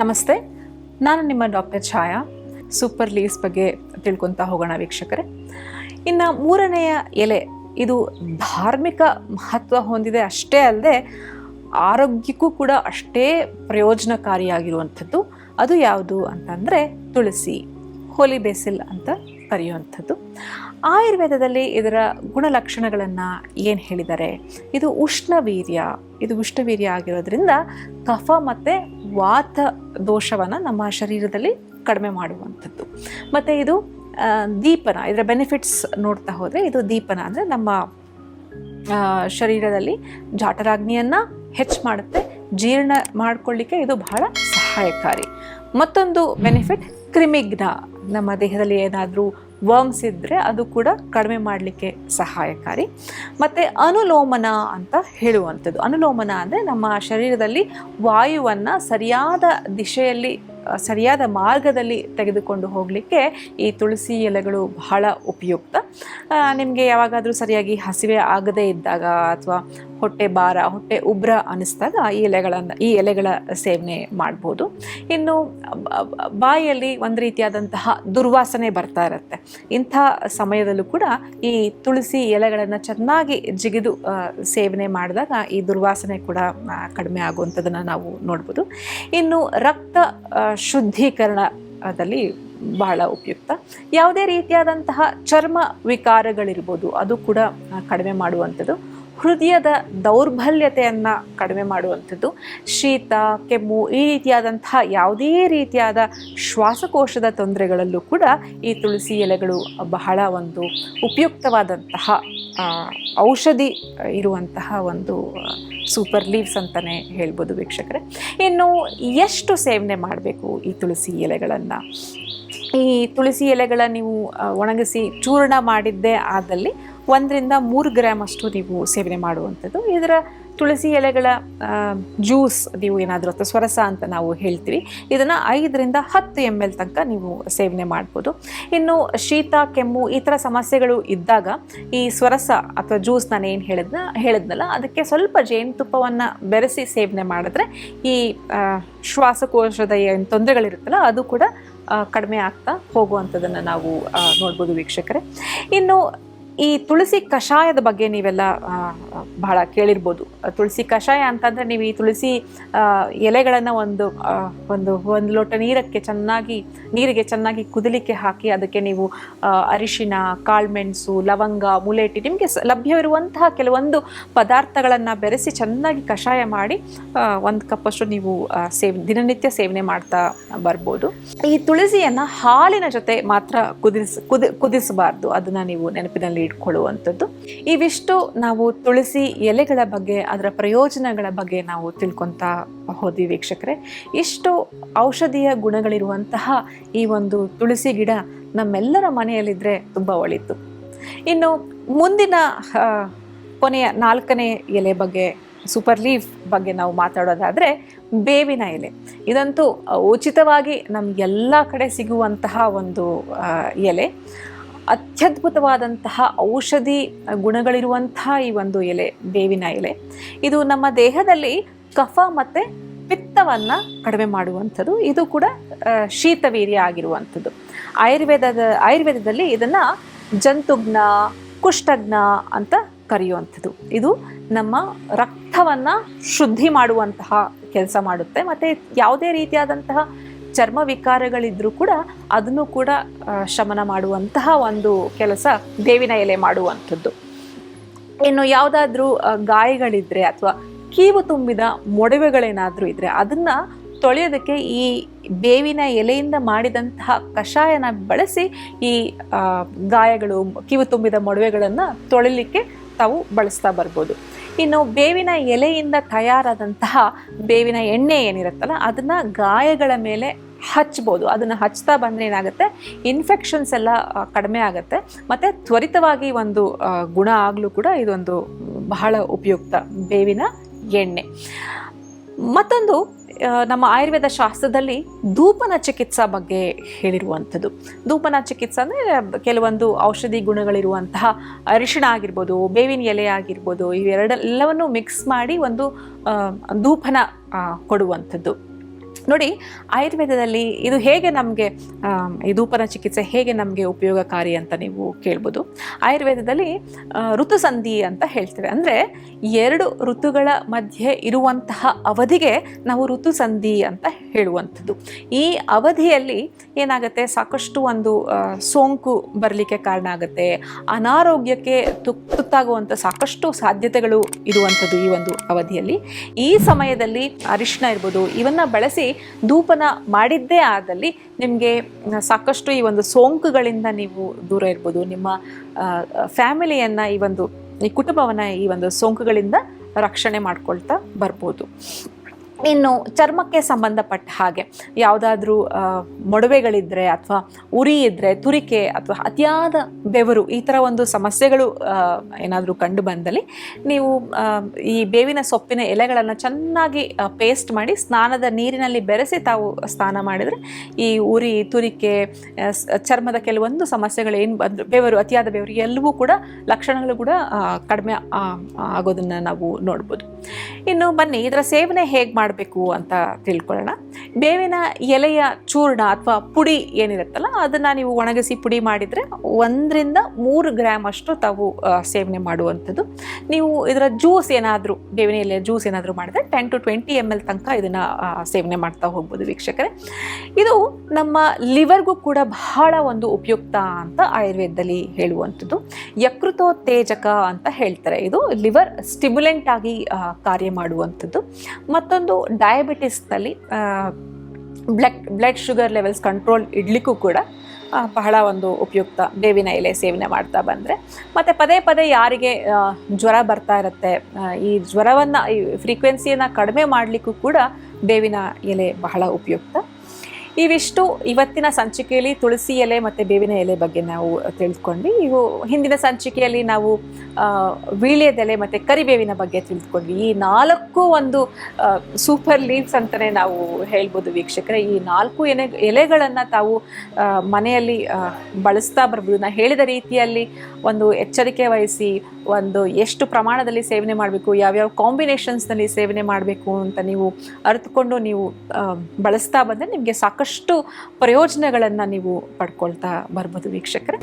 ನಮಸ್ತೆ, ನಾನು ನಿಮ್ಮ ಡಾಕ್ಟರ್ ಛಾಯಾ, ಸೂಪರ್ ಲೀವ್ಸ್ ಬಗ್ಗೆ ತಿಳ್ಕೊತಾ ಹೋಗೋಣ ವೀಕ್ಷಕರೇ. ಇನ್ನು ಮೂರನೆಯ ಎಲೆ, ಇದು ಧಾರ್ಮಿಕ ಮಹತ್ವ ಹೊಂದಿದೆ ಅಷ್ಟೇ ಅಲ್ಲದೆ, ಆರೋಗ್ಯಕ್ಕೂ ಕೂಡ ಅಷ್ಟೇ ಪ್ರಯೋಜನಕಾರಿಯಾಗಿರುವಂಥದ್ದು. ಅದು ಯಾವುದು ಅಂತಂದರೆ ತುಳಸಿ, ಹೋಲಿ ಬೇಸಿಲ್ ಅಂತ ಕರೆಯುವಂಥದ್ದು. ಆಯುರ್ವೇದದಲ್ಲಿ ಇದರ ಗುಣಲಕ್ಷಣಗಳನ್ನು ಏನು ಹೇಳಿದ್ದಾರೆ ಇದು ಉಷ್ಣವೀರ್ಯ ಇದು ಉಷ್ಣವೀರ್ಯ ಆಗಿರೋದ್ರಿಂದ ಕಫ ಮತ್ತು ವಾತ ದೋಷವನ್ನು ನಮ್ಮ ಶರೀರದಲ್ಲಿ ಕಡಿಮೆ ಮಾಡುವಂಥದ್ದು. ಮತ್ತು ಇದು ದೀಪನ, ಇದರ ಬೆನಿಫಿಟ್ಸ್ ನೋಡ್ತಾ ಹೋದರೆ ಇದು ದೀಪನ ಅಂದರೆ ನಮ್ಮ ಶರೀರದಲ್ಲಿ ಜಾಟರಾಗ್ನಿಯನ್ನು ಹೆಚ್ಚು ಮಾಡುತ್ತೆ. ಜೀರ್ಣ ಮಾಡಿಕೊಳ್ಳಿಕ್ಕೆ ಇದು ಬಹಳ ಸಹಾಯಕಾರಿ. ಮತ್ತೊಂದು ಬೆನಿಫಿಟ್ ಕ್ರಿಮಿಗ್ನ. ನಮ್ಮ ದೇಹದಲ್ಲಿ ಏನಾದರೂ ವರ್ಮ್ಸ್ ಇದ್ದರೆ ಅದು ಕೂಡ ಕಡಿಮೆ ಮಾಡಲಿಕ್ಕೆ ಸಹಾಯಕಾರಿ. ಮತ್ತು ಅನುಲೋಮನ ಅಂತ ಹೇಳುವಂಥದ್ದು. ಅನುಲೋಮನ ಅಂದರೆ ನಮ್ಮ ಶರೀರದಲ್ಲಿ ವಾಯುವನ್ನು ಸರಿಯಾದ ದಿಶೆಯಲ್ಲಿ, ಸರಿಯಾದ ಮಾರ್ಗದಲ್ಲಿ ತೆಗೆದುಕೊಂಡು ಹೋಗಲಿಕ್ಕೆ ಈ ತುಳಸಿ ಎಲೆಗಳು ಬಹಳ ಉಪಯುಕ್ತ. ನಿಮಗೆ ಯಾವಾಗಾದರೂ ಸರಿಯಾಗಿ ಹಸಿವೆ ಆಗದೇ ಇದ್ದಾಗ ಅಥವಾ ಹೊಟ್ಟೆ ಭಾರ, ಹೊಟ್ಟೆ ಉಬ್ರ ಅನ್ನಿಸ್ದಾಗ ಈ ಎಲೆಗಳನ್ನು, ಈ ಎಲೆಗಳ ಸೇವನೆ ಮಾಡ್ಬೋದು. ಇನ್ನು ಬಾಯಲ್ಲಿ ಒಂದು ರೀತಿಯಾದಂತಹ ದುರ್ವಾಸನೆ ಬರ್ತಾ ಇರುತ್ತೆ. ಇಂಥ ಸಮಯದಲ್ಲೂ ಕೂಡ ಈ ತುಳಸಿ ಎಲೆಗಳನ್ನು ಚೆನ್ನಾಗಿ ಜಿಗಿದು ಸೇವನೆ ಮಾಡಿದಾಗ ಈ ದುರ್ವಾಸನೆ ಕೂಡ ಕಡಿಮೆ ಆಗುವಂಥದ್ದನ್ನು ನಾವು ನೋಡ್ಬೋದು. ಇನ್ನು ರಕ್ತ ಶುದ್ಧೀಕರಣದಲ್ಲಿ ಬಹಳ ಉಪಯುಕ್ತ. ಯಾವುದೇ ರೀತಿಯಾದಂತಹ ಚರ್ಮ ವಿಕಾರಗಳಿರ್ಬೋದು, ಅದು ಕೂಡ ಕಡಿಮೆ ಮಾಡುವಂಥದ್ದು. ಹೃದಯದ ದೌರ್ಬಲ್ಯತೆಯನ್ನು ಕಡಿಮೆ ಮಾಡುವಂಥದ್ದು. ಶೀತ, ಕೆಮ್ಮು ಈ ರೀತಿಯಾದಂತಹ ಯಾವುದೇ ರೀತಿಯಾದ ಶ್ವಾಸಕೋಶದ ತೊಂದರೆಗಳಲ್ಲೂ ಕೂಡ ಈ ತುಳಸಿ ಎಲೆಗಳು ಬಹಳ ಒಂದು ಉಪಯುಕ್ತವಾದಂತಹ ಔಷಧಿ ಇರುವಂತಹ ಒಂದು ಸೂಪರ್ ಲೀವ್ಸ್ ಅಂತಲೇ ಹೇಳ್ಬೋದು ವೀಕ್ಷಕರೇ. ಇನ್ನು ಎಷ್ಟು ಸೇವನೆ ಮಾಡಬೇಕು ಈ ತುಳಸಿ ಎಲೆಗಳನ್ನು? ಈ ತುಳಸಿ ಎಲೆಗಳ ನೀವು ಒಣಗಿಸಿ ಚೂರ್ಣ ಮಾಡಿದ್ದೇ ಆದಲ್ಲಿ ಒಂದರಿಂದ ಮೂರು ಗ್ರಾಮ್ ಅಷ್ಟು ನೀವು ಸೇವನೆ ಮಾಡುವಂಥದ್ದು. ಇದರ ತುಳಸಿ ಎಲೆಗಳ ಜ್ಯೂಸ್ ನೀವು ಏನಾದರೂ ಅಥವಾ ಸ್ವರಸ ಅಂತ ನಾವು ಹೇಳ್ತೀವಿ. ಇದನ್ನು ಐದರಿಂದ ಹತ್ತು ಎಂ ಎಲ್ ತನಕ ನೀವು ಸೇವನೆ ಮಾಡ್ಬೋದು. ಇನ್ನು ಶೀತ, ಕೆಮ್ಮು ಈ ಥರ ಸಮಸ್ಯೆಗಳು ಇದ್ದಾಗ ಈ ಸ್ವರಸ ಅಥವಾ ಜ್ಯೂಸ್ ನಾನು ಏನು ಹೇಳಿದ್ನ, ಹೇಳಿದ್ನಲ್ಲ, ಅದಕ್ಕೆ ಸ್ವಲ್ಪ ಜೇನುತುಪ್ಪವನ್ನು ಬೆರೆಸಿ ಸೇವನೆ ಮಾಡಿದ್ರೆ ಈ ಶ್ವಾಸಕೋಶದ ಏನು ತೊಂದರೆಗಳಿರುತ್ತಲ್ಲ, ಅದು ಕೂಡ ಕಡಿಮೆ ಆಗ್ತಾ ಹೋಗುವಂಥದ್ದನ್ನು ನಾವು ನೋಡ್ಬೋದು ವೀಕ್ಷಕರೇ. ಇನ್ನು ಈ ತುಳಸಿ ಕಷಾಯದ ಬಗ್ಗೆ ನೀವೆಲ್ಲ ಬಹಳ ಕೇಳಿರ್ಬೋದು. ತುಳಸಿ ಕಷಾಯ ಅಂತಂದರೆ ನೀವು ಈ ತುಳಸಿ ಎಲೆಗಳನ್ನು ಒಂದು ಒಂದು ಒಂದು ಲೋಟ ನೀರಕ್ಕೆ ಚೆನ್ನಾಗಿ, ನೀರಿಗೆ ಚೆನ್ನಾಗಿ ಕುದಲಿಕ್ಕೆ ಹಾಕಿ ಅದಕ್ಕೆ ನೀವು ಅರಿಶಿನ, ಕಾಳುಮೆಣಸು, ಲವಂಗ, ಮುಲೇಟಿ ನಿಮಗೆ ಲಭ್ಯವಿರುವಂತಹ ಕೆಲವೊಂದು ಪದಾರ್ಥಗಳನ್ನು ಬೆರೆಸಿ ಚೆನ್ನಾಗಿ ಕಷಾಯ ಮಾಡಿ ಒಂದು ಕಪ್ಪಷ್ಟು ನೀವು ಸೇವ್, ದಿನನಿತ್ಯ ಸೇವನೆ ಮಾಡ್ತಾ ಬರ್ಬೋದು. ಈ ತುಳಸಿಯನ್ನು ಹಾಲಿನ ಜೊತೆ ಮಾತ್ರ ಕುದಿಸ್, ಕುದಿ, ಕುದಿಸಬಾರ್ದು. ಅದನ್ನು ನೀವು ನೆನಪಿನಲ್ಲಿ ಇಟ್ಕೊಳ್ಳುವಂಥದ್ದು ಇವಿಷ್ಟು ನಾವು ತುಳಸಿ ಎಲೆಗಳ ಬಗ್ಗೆ, ಅದರ ಪ್ರಯೋಜನಗಳ ಬಗ್ಗೆ ನಾವು ತಿಳ್ಕೊತಾ ಹೋದ್ವಿ ವೀಕ್ಷಕರೇ. ಇಷ್ಟು ಔಷಧೀಯ ಗುಣಗಳಿರುವಂತಹ ಈ ಒಂದು ತುಳಸಿ ಗಿಡ ನಮ್ಮೆಲ್ಲರ ಮನೆಯಲ್ಲಿದ್ದರೆ ತುಂಬ ಒಳಿತು. ಇನ್ನು ಮುಂದಿನ ಕೊನೆಯ ನಾಲ್ಕನೇ ಎಲೆ ಬಗ್ಗೆ, ಸೂಪರ್ ಲೀಫ್ ಬಗ್ಗೆ ನಾವು ಮಾತಾಡೋದಾದರೆ ಬೇವಿನ ಎಲೆ. ಇದಂತೂ ಉಚಿತವಾಗಿ ನಮಗೆಲ್ಲ ಕಡೆ ಸಿಗುವಂತಹ ಒಂದು ಎಲೆ. ಅತ್ಯದ್ಭುತವಾದಂತಹ ಔಷಧಿ ಗುಣಗಳಿರುವಂತಹ ಈ ಒಂದು ಎಲೆ, ಬೇವಿನ ಎಲೆ. ಇದು ನಮ್ಮ ದೇಹದಲ್ಲಿ ಕಫ ಮತ್ತು ಪಿತ್ತವನ್ನು ಕಡಿಮೆ ಮಾಡುವಂಥದ್ದು. ಇದು ಕೂಡ ಶೀತವೀರ್ಯ ಆಗಿರುವಂಥದ್ದು. ಆಯುರ್ವೇದದ, ಆಯುರ್ವೇದದಲ್ಲಿ ಇದನ್ನು ಜಂತುಗ್ನ ಕುಷ್ಠಜ್ಞ ಅಂತ ಕರೆಯುವಂಥದ್ದು. ಇದು ನಮ್ಮ ರಕ್ತವನ್ನು ಶುದ್ಧಿ ಮಾಡುವಂತಹ ಕೆಲಸ ಮಾಡುತ್ತೆ. ಮತ್ತು ಯಾವುದೇ ರೀತಿಯಾದಂತಹ ಚರ್ಮ ವಿಕಾರಗಳಿದ್ರೂ ಕೂಡ ಅದನ್ನು ಕೂಡ ಶಮನ ಮಾಡುವಂತಹ ಒಂದು ಕೆಲಸ ಬೇವಿನ ಎಲೆ ಮಾಡುವಂಥದ್ದು. ಇನ್ನು ಯಾವುದಾದ್ರೂ ಗಾಯಗಳಿದ್ರೆ ಅಥವಾ ಕೀವು ತುಂಬಿದ ಮೊಡವೆಗಳೇನಾದರೂ ಇದ್ದರೆ ಅದನ್ನು ತೊಳೆಯೋದಕ್ಕೆ ಈ ಬೇವಿನ ಎಲೆಯಿಂದ ಮಾಡಿದಂತಹ ಕಷಾಯನ ಬಳಸಿ ಈ ಗಾಯಗಳು, ಕಿವು ತುಂಬಿದ ಮೊಡವೆಗಳನ್ನು ತೊಳಿಲಿಕ್ಕೆ ತಾವು ಬಳಸ್ತಾ ಬರ್ಬೋದು. ಇನ್ನು ಬೇವಿನ ಎಲೆಯಿಂದ ತಯಾರಾದಂತಹ ಬೇವಿನ ಎಣ್ಣೆ ಏನಿರುತ್ತಲ್ಲ, ಅದನ್ನು ಗಾಯಗಳ ಮೇಲೆ ಹಚ್ಬೋದು. ಅದನ್ನು ಹಚ್ತಾ ಬಂದರೆ ಏನಾಗುತ್ತೆ? ಇನ್ಫೆಕ್ಷನ್ಸ್ ಎಲ್ಲ ಕಡಿಮೆ ಆಗುತ್ತೆ. ಮತ್ತು ತ್ವರಿತವಾಗಿ ಒಂದು ಗುಣ ಆಗಲೂ ಕೂಡ ಇದೊಂದು ಬಹಳ ಉಪಯುಕ್ತ ಬೇವಿನ ಎಣ್ಣೆ. ಮತ್ತೊಂದು ನಮ್ಮ ಆಯುರ್ವೇದ ಶಾಸ್ತ್ರದಲ್ಲಿ ಧೂಪನ ಚಿಕಿತ್ಸಾ ಬಗ್ಗೆ ಹೇಳಿರುವಂಥದ್ದು. ಧೂಪನ ಚಿಕಿತ್ಸೆ ಅಂದರೆ ಕೆಲವೊಂದು ಔಷಧಿ ಗುಣಗಳಿರುವಂತಹ ಅರಿಶಿಣ ಆಗಿರ್ಬೋದು, ಬೇವಿನ ಎಲೆ ಆಗಿರ್ಬೋದು, ಇವೆರಡೆಲ್ಲವನ್ನು ಮಿಕ್ಸ್ ಮಾಡಿ ಒಂದು ಧೂಪನ ಕೊಡುವಂಥದ್ದು. ನೋಡಿ, ಆಯುರ್ವೇದದಲ್ಲಿ ಇದು ಹೇಗೆ ನಮಗೆ ಈ ಧೂಪನ ಚಿಕಿತ್ಸೆ ಹೇಗೆ ನಮಗೆ ಉಪಯೋಗಕಾರಿ ಅಂತ ನೀವು ಕೇಳ್ಬೋದು. ಆಯುರ್ವೇದದಲ್ಲಿ ಋತುಸಂಧಿ ಅಂತ ಹೇಳ್ತೇವೆ. ಅಂದರೆ, ಎರಡು ಋತುಗಳ ಮಧ್ಯೆ ಇರುವಂತಹ ಅವಧಿಗೆ ನಾವು ಋತುಸಂಧಿ ಅಂತ ಹೇಳುವಂಥದ್ದು. ಈ ಅವಧಿಯಲ್ಲಿ ಏನಾಗುತ್ತೆ, ಸಾಕಷ್ಟು ಒಂದು ಸೋಂಕು ಬರಲಿಕ್ಕೆ ಕಾರಣ ಆಗುತ್ತೆ. ಅನಾರೋಗ್ಯಕ್ಕೆ ತುತ್ತಾಗುವಂಥ ಸಾಕಷ್ಟು ಸಾಧ್ಯತೆಗಳು ಇರುವಂಥದ್ದು ಈ ಒಂದು ಅವಧಿಯಲ್ಲಿ. ಈ ಸಮಯದಲ್ಲಿ ಅರಿಶಿನ ಇರ್ಬೋದು, ಇವನ್ನು ಬಳಸಿ ಧೂಪನ ಮಾಡಿದ್ದೇ ಆದಲ್ಲಿ ನಿಮಗೆ ಸಾಕಷ್ಟು ಈ ಒಂದು ಸೋಂಕುಗಳಿಂದ ನೀವು ದೂರ ಇರ್ಬೋದು. ನಿಮ್ಮ ಫ್ಯಾಮಿಲಿಯನ್ನು ಈ ಒಂದು, ಈ ಕುಟುಂಬವನ್ನು ಈ ಒಂದು ಸೋಂಕುಗಳಿಂದ ರಕ್ಷಣೆ ಮಾಡ್ಕೊಳ್ತಾ ಬರ್ಬೋದು. ಇನ್ನು ಚರ್ಮಕ್ಕೆ ಸಂಬಂಧಪಟ್ಟ ಹಾಗೆ ಯಾವುದಾದ್ರೂ ಮೊಡವೆಗಳಿದ್ದರೆ ಅಥವಾ ಉರಿ ಇದ್ದರೆ ತುರಿಕೆ ಅಥವಾ ಅತಿಯಾದ ಬೆವರು ಈ ಥರ ಒಂದು ಸಮಸ್ಯೆಗಳು ಏನಾದರೂ ಕಂಡು ಬಂದಲ್ಲಿ ನೀವು ಈ ಬೇವಿನ ಸೊಪ್ಪಿನ ಎಲೆಗಳನ್ನು ಚೆನ್ನಾಗಿ ಪೇಸ್ಟ್ ಮಾಡಿ ಸ್ನಾನದ ನೀರಿನಲ್ಲಿ ಬೆರೆಸಿ ತಾವು ಸ್ನಾನ ಮಾಡಿದರೆ ಈ ಉರಿ, ತುರಿಕೆ ಚರ್ಮದ ಕೆಲವೊಂದು ಸಮಸ್ಯೆಗಳು ಏನು ಬಂದು ಬೆವರು, ಅತಿಯಾದ ಬೆವರು ಎಲ್ಲವೂ ಕೂಡ ಲಕ್ಷಣಗಳು ಕೂಡ ಕಡಿಮೆ ಆಗೋದನ್ನು ನಾವು ನೋಡ್ಬೋದು. ಇನ್ನು ಬನ್ನಿ, ಇದರ ಸೇವನೆ ಹೇಗೆ ಮಾಡಬೇಕು ಅಂತ ತಿಳ್ಕೊಳ್ಳೋಣ. ಬೇವಿನ ಎಲೆಯ ಚೂರ್ಣ ಅಥವಾ ಪುಡಿ ಏನಿರುತ್ತಲ್ಲ, ಅದನ್ನು ನೀವು ಒಣಗಿಸಿ ಪುಡಿ ಮಾಡಿದರೆ ಒಂದರಿಂದ ಮೂರು ಗ್ರಾಮ್ ಅಷ್ಟು ತಾವು ಸೇವನೆ ಮಾಡುವಂಥದ್ದು. ನೀವು ಇದರ ಜ್ಯೂಸ್ ಏನಾದರೂ, ಬೇವಿನ ಎಲೆಯ ಜ್ಯೂಸ್ ಏನಾದರೂ ಮಾಡಿದ್ರೆ ಟೆನ್ ಟು ಟ್ವೆಂಟಿ ಎಂ ಎಲ್ ತನಕ ಇದನ್ನು ಸೇವನೆ ಮಾಡ್ತಾ ಹೋಗ್ಬೋದು ವೀಕ್ಷಕರೇ. ಇದು ನಮ್ಮ ಲಿವರ್ಗೂ ಕೂಡ ಬಹಳ ಒಂದು ಉಪಯುಕ್ತ ಅಂತ ಆಯುರ್ವೇದದಲ್ಲಿ ಹೇಳುವಂಥದ್ದು. ಯಕೃತೋತ್ತೇಜಕ ಅಂತ ಹೇಳ್ತಾರೆ. ಇದು ಲಿವರ್ ಸ್ಟಿಮ್ಯುಲೆಂಟ್ ಆಗಿ ಕಾರ್ಯ ಮಾಡುವಂಥದ್ದು. ಮತ್ತೊಂದು ಡಯಾಬಿಟಿಸ್ನಲ್ಲಿ blood blood sugar levels control ಇಡಲಿಕ್ಕೂ ಕೂಡ ಬಹಳ ಒಂದು ಉಪಯುಕ್ತ ಬೇವಿನ ಎಲೆ ಸೇವನೆ ಮಾಡ್ತಾ ಬಂದರೆ. ಮತ್ತು ಪದೇ ಪದೇ ಯಾರಿಗೆ ಜ್ವರ ಬರ್ತಾ ಇರುತ್ತೆ ಈ ಜ್ವರವನ್ನು, ಈ ಫ್ರೀಕ್ವೆನ್ಸಿಯನ್ನು ಕಡಿಮೆ ಮಾಡಲಿಕ್ಕೂ ಕೂಡ ಬೇವಿನ ಎಲೆ ಬಹಳ ಉಪಯುಕ್ತ. ಇವಿಷ್ಟು ಇವತ್ತಿನ ಸಂಚಿಕೆಯಲ್ಲಿ ತುಳಸಿ ಎಲೆ ಮತ್ತು ಬೇವಿನ ಎಲೆ ಬಗ್ಗೆ ನಾವು ತಿಳ್ಕೊಂಡ್ವಿ. ಇವು ಹಿಂದಿನ ಸಂಚಿಕೆಯಲ್ಲಿ ನಾವು ವೀಳ್ಯದೆಲೆ ಮತ್ತು ಕರಿಬೇವಿನ ಬಗ್ಗೆ ತಿಳ್ಕೊಂಡ್ವಿ. ಈ ನಾಲ್ಕು ಒಂದು ಸೂಪರ್ ಲೀವ್ಸ್ ಅಂತಲೇ ನಾವು ಹೇಳ್ಬೋದು ವೀಕ್ಷಕರೇ. ಈ ನಾಲ್ಕು ಎಲೆ, ಎಲೆಗಳನ್ನು ತಾವು ಮನೆಯಲ್ಲಿ ಬಳಸ್ತಾ ಬರ್ಬೋದು. ನಾ ಹೇಳಿದ ರೀತಿಯಲ್ಲಿ ಒಂದು ಎಚ್ಚರಿಕೆ ವಹಿಸಿ, ಒಂದು ಎಷ್ಟು ಪ್ರಮಾಣದಲ್ಲಿ ಸೇವನೆ ಮಾಡಬೇಕು, ಯಾವ್ಯಾವ ಕಾಂಬಿನೇಷನ್ಸ್ನಲ್ಲಿ ಸೇವನೆ ಮಾಡಬೇಕು ಅಂತ ನೀವು ಅರಿತುಕೊಂಡು ನೀವು ಬಳಸ್ತಾ ಬಂದರೆ ನಿಮಗೆ ಸಾಕಷ್ಟು ಪ್ರಯೋಜನಗಳನ್ನು ನೀವು ಪಡ್ಕೊಳ್ತಾ ಬರ್ಬೋದು ವೀಕ್ಷಕರೇ.